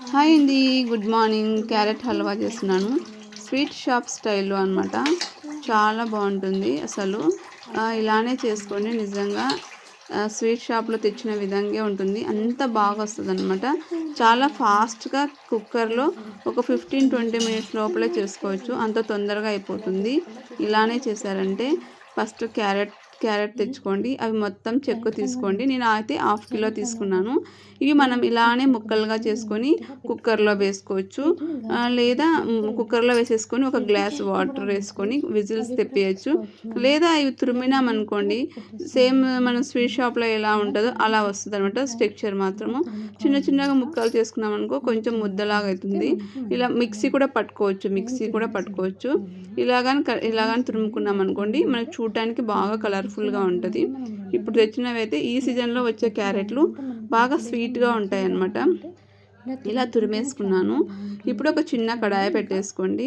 Hi అండి good morning. Carrot halwa చేస్తున్నాను. Sweet shop స్టైల్లో అనమాట చాలా బాగుంటుంది అసలు. ఇలానే చేసుకోండి. నిజంగా స్వీట్ షాప్లో తెచ్చిన విధంగా ఉంటుంది. అంత బాగా వస్తుంది అనమాట చాలా ఫాస్ట్గా కుక్కర్లో ఒక ఫిఫ్టీన్ ట్వంటీ మినిట్స్ లోపలే చేసుకోవచ్చు. అంత తొందరగా అయిపోతుంది. ఇలానే చేశారంటే ఫస్ట్ క్యారెట్ క్యారెట్ తెచ్చుకోండి. అవి మొత్తం చెక్కు తీసుకోండి. నేను అయితే హాఫ్ కిలో తీసుకున్నాను. ఇవి మనం ఇలానే ముక్కలుగా చేసుకొని కుక్కర్లో వేసుకోవచ్చు. లేదా కుక్కర్లో వేసేసుకొని ఒక గ్లాస్ వాటర్ వేసుకొని విజిల్స్ తెప్పేయచ్చు. లేదా ఇవి తురిమినామనుకోండి సేమ్ మనం స్వీట్ షాప్లో ఎలా ఉంటుందో అలా వస్తుంది అనమాట స్ట్రక్చర్ మాత్రము. చిన్న చిన్నగా ముక్కలు చేసుకున్నాం అనుకో కొంచెం ముద్దలాగా అవుతుంది ఇలా మిక్సీ కూడా పట్టుకోవచ్చు. మిక్సీ కూడా పట్టుకోవచ్చు. ఇలాగని ఇలాగని తురుముకున్నాం అనుకోండి మనకి చూడటానికి బాగా కలర్ఫుల్గా ఉంటుంది. ఇప్పుడు తెచ్చినవి అయితే ఈ సీజన్లో వచ్చే క్యారెట్లు బాగా స్వీట్గా ఉంటాయి అన్నమాట ఇలా తురిమేసుకున్నాను. ఇప్పుడు ఒక చిన్న కడాయి పెట్టేసుకోండి.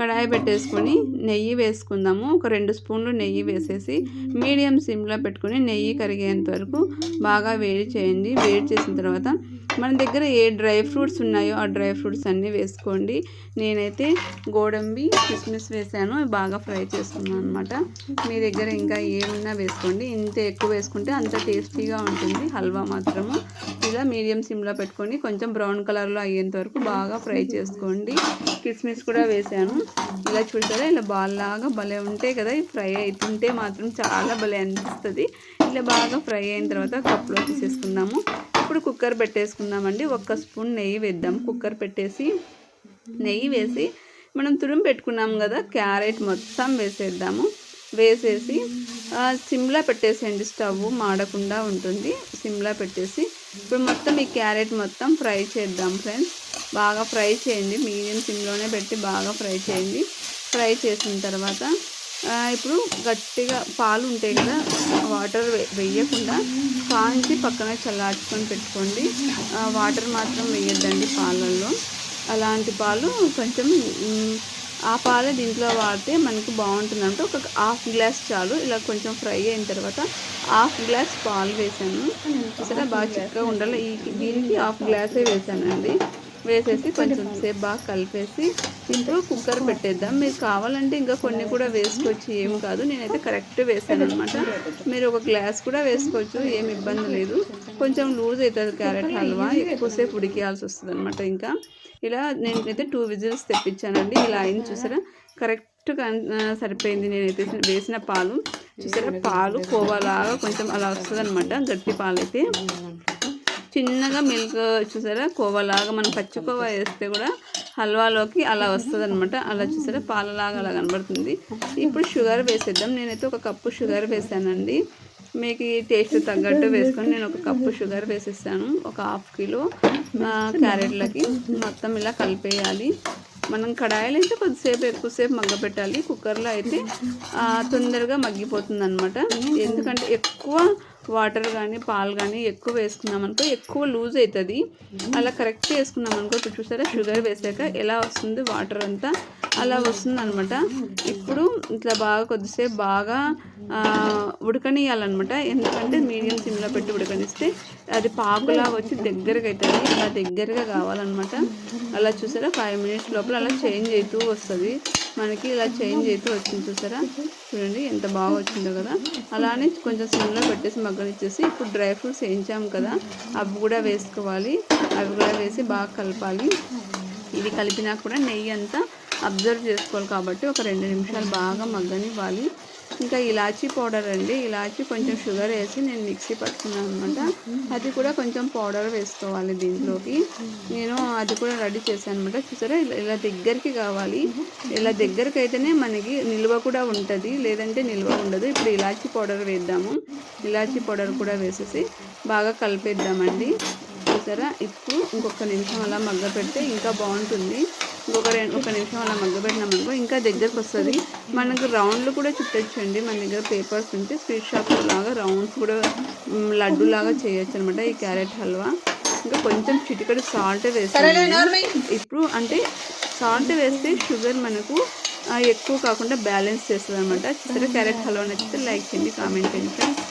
కడాయి పెట్టేసుకొని నెయ్యి వేసుకుందాము. ఒక రెండు స్పూన్లు నెయ్యి వేసేసి మీడియం సిమ్లో పెట్టుకొని నెయ్యి కరిగేంత వరకు బాగా వేడి చేయండి. వేడి చేసిన తర్వాత మన దగ్గర ఏ డ్రై ఫ్రూట్స్ ఉన్నాయో ఆ డ్రై ఫ్రూట్స్ అన్నీ వేసుకోండి. నేనైతే గోడంబి కిస్మిస్ వేసాను. అవి బాగా ఫ్రై చేసుకున్నాను అనమాట మీ దగ్గర ఇంకా ఏమున్నా వేసుకోండి. ఇంత ఎక్కువ వేసుకుంటే అంత టేస్టీగా ఉంటుంది. హల్వా మాత్రము. ఇలా మీడియం సిమ్లో పెట్టుకొని కొంచెం బ్రౌన్ కలర్లో అయ్యేంత వరకు బాగా ఫ్రై చేసుకోండి. కిస్మిస్ కూడా వేసాను. ఇలా చూసారా? ఇలా బాల్ లాగా భలే ఉంటాయి కదా? ఈ ఫ్రై అవుతుంటే మాత్రం చాలా భలే అనిపిస్తుంది. ఇలా బాగా ఫ్రై అయిన తర్వాత కప్లో తీసేసుకుందాము. ఇప్పుడు కుక్కర్ పెట్టేసుకుందామండి. ఒక్క స్పూన్ నెయ్యి వేద్దాం. కుక్కర్ పెట్టేసి నెయ్యి వేసి మనం తురుము పెట్టుకున్నాం కదా? క్యారెట్ మొత్తం వేసేద్దాము. వేసేసి సిమ్లా పెట్టేసేయండి. స్టవ్ మాడకుండా ఉంటుంది. సిమ్లా పెట్టేసి ఇప్పుడు మొత్తం ఈ క్యారెట్ మొత్తం ఫ్రై చేద్దాం ఫ్రెండ్స్. బాగా ఫ్రై చేయండి. మీడియం సిమ్లోనే పెట్టి బాగా ఫ్రై చేయండి. ఫ్రై చేసిన తర్వాత ఇప్పుడు గట్టిగా పాలు ఉంటాయి కదా వాటర్ వేయకుండా కాంచి పక్కన చల్లార్చుకొని పెట్టుకోండి. వాటర్ మాత్రం వేయద్దండి పాలల్లో. అలాంటి పాలు కొంచెం ఆ పాలే దీంట్లో వాడితే మనకి బాగుంటుంది అంటే ఒక హాఫ్ గ్లాస్ చాలు. ఇలా కొంచెం ఫ్రై అయిన తర్వాత హాఫ్ గ్లాస్ పాలు వేసాను. చూసారా? బాగా చిక్కగా ఉండాలి. ఈ దీనికి హాఫ్ గ్లాసే వేసానండి. వేసేసి కొంచెం సేపు బాగా కలిపేసి ఇప్పుడు కుక్కర్ పెట్టేద్దాం. మీరు కావాలంటే ఇంకా కొన్ని కూడా వేసుకోవచ్చు ఏం కాదు. నేనైతే కరెక్ట్ వేసాను అనమాట మీరు ఒక గ్లాస్ కూడా వేసుకోవచ్చు ఏం ఇబ్బంది లేదు. కొంచెం లూజ్ అవుతుంది క్యారెట్ హల్వా ఎక్కువసేపు ఉడికేయాల్సి వస్తుంది అనమాట ఇంకా. ఇలా నేనైతే టూ విజిల్స్ తెప్పించానండి. ఇలా అయింది చూసారా? కరెక్ట్గా సరిపోయింది. నేనైతే వేసిన పాలు. చూసారా? పాలు కోవాలాగా కొంచెం అలా వస్తుంది అనమాట గట్టి పాలు అయితే చిన్నగా మిల్క్ చూసారా? కోవలాగా మనం పచ్చి వేస్తే కూడా హల్వాలోకి అలా వస్తుంది అనమాట అలా చూసారా? పాలలాగా అలా కనబడుతుంది. ఇప్పుడు షుగర్ వేసేద్దాం. నేనైతే ఒక కప్పు షుగర్ వేసానండి. మీకు ఈ టేస్ట్ తగ్గట్టు వేసుకొని నేను ఒక కప్పు షుగర్ వేసేసాను. ఒక హాఫ్ కిలో క్యారెట్లకి మొత్తం ఇలా కలిపేయాలి. మనం కడాయిలో అయితే కొద్దిసేపు ఎక్కువసేపు మగ్గపెట్టాలి కుక్కర్లో అయితే తొందరగా మగ్గిపోతుంది అనమాట ఎందుకంటే ఎక్కువ వాటర్ కానీ పాలు కానీ ఎక్కువ వేసుకున్నాం అనుకో ఎక్కువ లూజ్ అవుతుంది అలా కరెక్ట్ వేసుకున్నాం అనుకో ఇప్పుడు చూసారా షుగర్ వేసాక ఎలా వస్తుంది వాటర్ అంతా? అలా వస్తుంది అనమాట ఇప్పుడు ఇట్లా బాగా కొద్దిసేపు బాగా ఉడకనియాలన్నమాట ఎందుకంటే మీడియం సిమ్లో పెట్టి ఉడకనిస్తే అది పాకులా వచ్చి దగ్గరగా అవుతుంది అలా దగ్గరగా కావాలన్నమాట. అలా చూసారా? ఫైవ్ మినిట్స్ లోపల అలా చేంజ్ అవుతూ వస్తుంది. మనకి ఇలా చేంజ్ అవుతూ వచ్చింది చూసారా? చూడండి ఎంత బాగా వచ్చిందో కదా. అలానే కొంచెం సిమ్లో పెట్టేసి మగ్గనిచ్చేసి ఇప్పుడు డ్రై ఫ్రూట్స్ వేయించాం కదా. అవి కూడా వేసుకోవాలి. అవి కూడా వేసి బాగా కలపాలి. ఇది కలిపినా కూడా నెయ్యి అంతా అబ్జర్వ్ చేసుకోవాలి కాబట్టి ఒక రెండు నిమిషాలు బాగా మగ్గనివ్వాలి. ఇంకా ఇలాచీ పౌడర్ అండి. ఇలాచీ కొంచెం షుగర్ వేసి నేను మిక్సీ పట్టుకున్నాను అనమాట అది కూడా కొంచెం పౌడర్ వేసుకోవాలి దీంట్లోకి. నేను అది కూడా రెడీ చేశాను అనమాట చూసారా? ఇలా ఇలా దగ్గరికి కావాలి. ఇలా దగ్గరికి అయితేనే మనకి నిల్వ కూడా ఉంటుంది. లేదంటే నిల్వ ఉండదు. ఇప్పుడు ఇలాచీ పౌడర్ వేద్దాము. ఇలాచీ పౌడర్ కూడా వేసేసి బాగా కలిపేద్దామండి. చూసారా? ఇప్పుడు ఇంకొక నిమిషం అలా మగ్గ పెడితే ఇంకా బాగుంటుంది. ఇంకొక రెండు ఒక నిమిషం అలా మగ్గ పెట్టినామనుకో ఇంకా దగ్గరకు వస్తుంది. మనకు రౌండ్లు కూడా చుట్టొచ్చండి. మన దగ్గర పేపర్స్ ఉంటే స్వీట్ షాప్ లాగా రౌండ్స్ కూడా లడ్డు లాగా చేయొచ్చు అనమాట ఈ క్యారెట్ హల్వా. ఇంకా కొంచెం చిటికడు సాల్ట్ వేస్తాను ఇప్పుడు అంటే సాల్ట్ వేస్తే షుగర్ మనకు ఎక్కువ కాకుండా బ్యాలెన్స్ చేస్తుంది అనమాట చూసారా క్యారెట్ హల్వా నచ్చితే లైక్ చేయండి కామెంట్ చేయండి ఫ్రెండ్స్